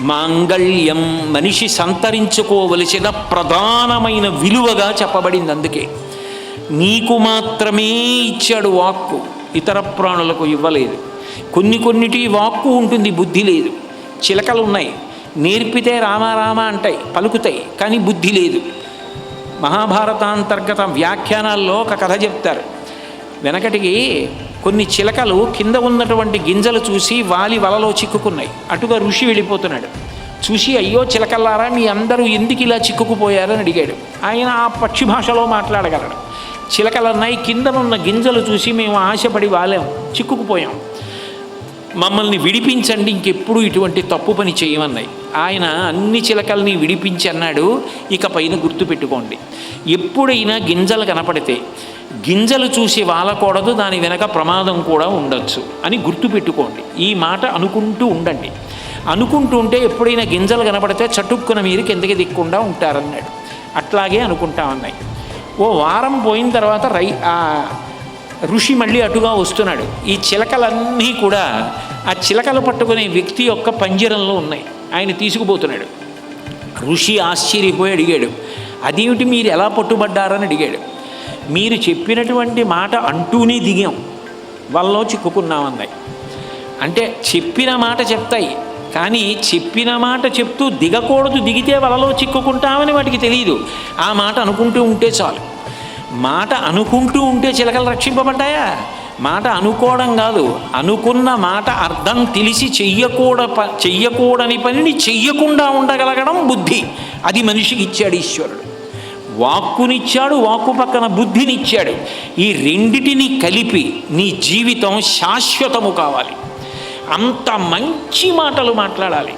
మాంగళ్యం మనిషి సంతరించుకోవలసిన ప్రధానమైన విలువగా చెప్పబడింది అందుకే. నీకు మాత్రమే ఇచ్చాడు వాక్కు ఇతర ప్రాణులకు ఇవ్వలేదు. కొన్ని కొన్నిటి వాక్కు ఉంటుంది బుద్ధి లేదు. చిలకలు ఉన్నాయి. నేర్పితే రామారామ అంటాయి పలుకుతాయి కానీ బుద్ధి లేదు. మహాభారతాంతర్గత వ్యాఖ్యానాల్లో ఒక కథ చెప్తారు. వెనకటికి కొన్ని చిలకలు కింద ఉన్నటువంటి గింజలు చూసి వాలి వలలో చిక్కుకున్నాయి. అటుగా ఋషి వెళ్ళిపోతున్నాడు. చూసి అయ్యో చిలకల్లారా మీ అందరూ ఎందుకు ఇలా చిక్కుకుపోయారని అడిగాడు. ఆయన ఆ పక్షి భాషలో మాట్లాడగలడు. చిలకలన్నాయి కిందనున్న గింజలు చూసి మేము ఆశపడి వాలాం చిక్కుకుపోయాం. మమ్మల్ని విడిపించండి ఇంకెప్పుడు ఇటువంటి తప్పు పని చేయమన్నాయి. ఆయన అన్ని చిలకల్ని విడిపించి అన్నాడు ఇక పైన గుర్తుపెట్టుకోండి. ఎప్పుడైనా గింజలు కనపడితే గింజలు చూసి వాలకూడదు దాని వెనక ప్రమాదం కూడా ఉండొచ్చు అని గుర్తుపెట్టుకోండి. ఈ మాట అనుకుంటూ ఉండండి. అనుకుంటూ ఉంటే ఎప్పుడైనా గింజలు కనపడితే చటుక్కున మీరు కిందకి దిక్కుండా ఉంటారన్నాడు. అట్లాగే అనుకుంటామన్నాయి ఓ వారం పోయిన తర్వాత రై ఋషి మళ్ళీ అటుగా వస్తున్నాడు. ఈ చిలకలన్నీ కూడా ఆ చిలకలు పట్టుకునే వ్యక్తి యొక్క పంజరంలో ఉన్నాయి. ఆయన తీసుకుపోతున్నాడు. ఋషి ఆశ్చర్యపోయి అడిగాడు అదేమిటి మీరు ఎలా పట్టుబడ్డారని అడిగాడు. మీరు చెప్పినటువంటి మాట అంటూనే దిగాం. వాళ్ళలో చిక్కుకున్నామన్నాయి అంటే చెప్పిన మాట చెప్తాయి. కానీ చెప్పిన మాట చెప్తూ దిగకూడదు దిగితే వలలో చిక్కుకుంటామని వాటికి తెలియదు ఆ మాట అనుకుంటూ ఉంటే చాలు. మాట అనుకుంటూ ఉంటే చిలకలు రక్షింపబడ్డాయా? మాట అనుకోవడం కాదు. అనుకున్న మాట అర్థం తెలిసి చెయ్యకూడ చెయ్యకూడని పనిని చెయ్యకుండా ఉండగలగడం బుద్ధి. అది మనిషికి ఇచ్చాడు ఈశ్వరుడు. వాక్కునిచ్చాడు వాక్కు పక్కన బుద్ధినిచ్చాడు. ఈ రెండిటిని కలిపి నీ జీవితం శాశ్వతము కావాలి. అంత మంచి మాటలు మాట్లాడాలి.